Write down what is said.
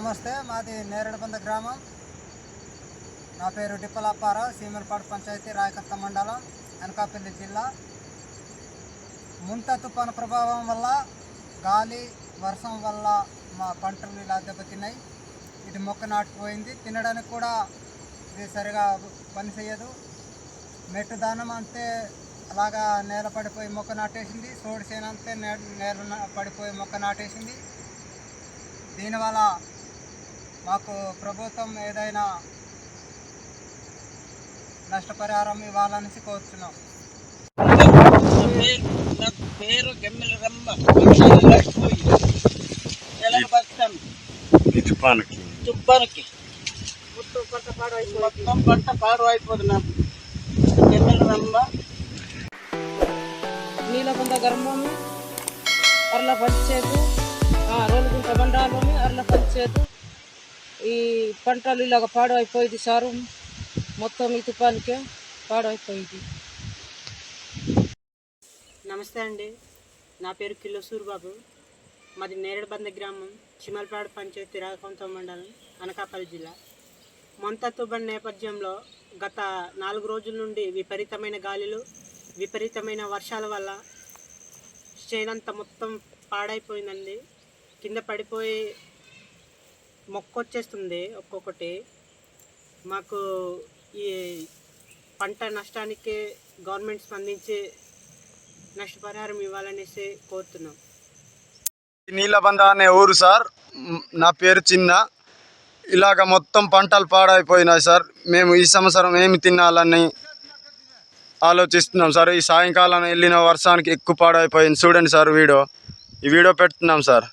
నమస్తే మాది నేరేడుబంద గ్రామం. నా పేరు డిప్పలప్పారావు సీమలపాడు పంచాయతీ రాయకత్త మండలం అనకాపల్లి జిల్లా. ముంత తుఫాను ప్రభావం వల్ల గాలి వర్షం వల్ల మా పంటలు ఇలా దెబ్బతిన్నాయి. ఇది మొక్క నాటుకుపోయింది. తినడానికి కూడా ఇది సరిగా పని చేయదు మెట్టు దానం అంతే అలాగా నేల పడిపోయి మొక్క నాటేసింది. సోడి చేను నేల పడిపోయి మొక్క నాటేసింది. దీనివల్ల మాకు ప్రభుత్వం ఏదైనా నష్టపరిహారం ఇవ్వాలనేసి కోరుతున్నాం పేరు గమ్మెల తెలంగాణ బస్తాం ఈ తుఫానుకి తుప్పరికి మొత్తం పంట పాడు అయిపోతున్నాం గమ్మెల రమ్మ. నీలకుంట గ్రామము అర్ల పంచేతు రోలుగుంట మండలము అర్ల పంచేతు ఈ పంటలు ఇలాగ పాడైపోయింది సారు. మొత్తం ఈ తుఫానుకే పాడైపోయింది. నమస్తే అండి. నా పేరు కిల్లో సూరిబాబు మాది నేరేడుబంద గ్రామం చిమల్పాడు పంచాయతీ రాజకొంత మండలం అనకాపల్లి జిల్లా. మొంత తుఫాన్ నేపథ్యంలో గత నాలుగు రోజుల నుండి విపరీతమైన గాలులు విపరీతమైన వర్షాల వల్ల చేనంతా మొత్తం పాడైపోయిందండి. కింద పడిపోయి మొక్క వచ్చేస్తుంది ఒక్కొక్కటి. మాకు ఈ పంట నష్టానికి గవర్నమెంట్ స్పందించి నష్టపరిహారం ఇవ్వాలనేసి కోరుతున్నాం. నీలబంద అనే ఊరు సార్. నా పేరు చిన్న. ఇలాగ మొత్తం పంటలు పాడైపోయినాయి సార్. మేము ఈ సంవత్సరం ఏమి తినాలని ఆలోచిస్తున్నాం సార్. ఈ సాయంకాలం వెళ్ళిన వర్షానికి ఎక్కువ పాడైపోయింది. చూడండి సార్ వీడియో. ఈ వీడియో పెడుతున్నాం సార్.